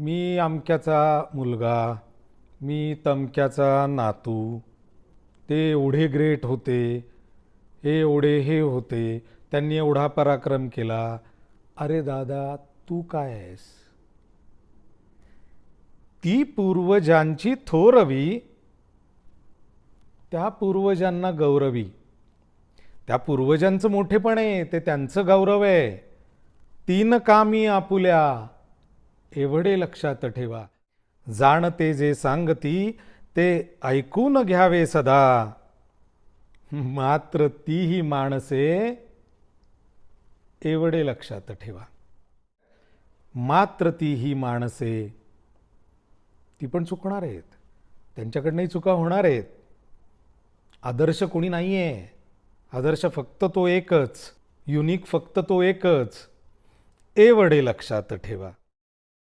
मी अमक्याचा मुलगा मी तमक्याचा नातू ते एवढे ग्रेट होते हे एवढे हे होते त्यांनी एवढा पराक्रम केला. अरे दादा तू काय आहेस? ती पूर्वजांची थोरवी त्या पूर्वजांना गौरवी. त्या पूर्वजांचं मोठेपण आहे ते त्यांचं गौरव आहे. तीन कामी आपुल्या एवढे लक्षात ठेवा. जाणते जे सांगती ते ऐकून घ्यावे सदा. मात्र तीही माणसे एवढे लक्षात ठेवा. मात्र ती ही माणसे ती पण चुकणार आहेत. त्यांच्याकडनंही चुका होणार आहेत. आदर्श कोणी नाही आहे आदर्श फक्त तो एकच युनिक फक्त तो एकच. एवढे लक्षात ठेवा.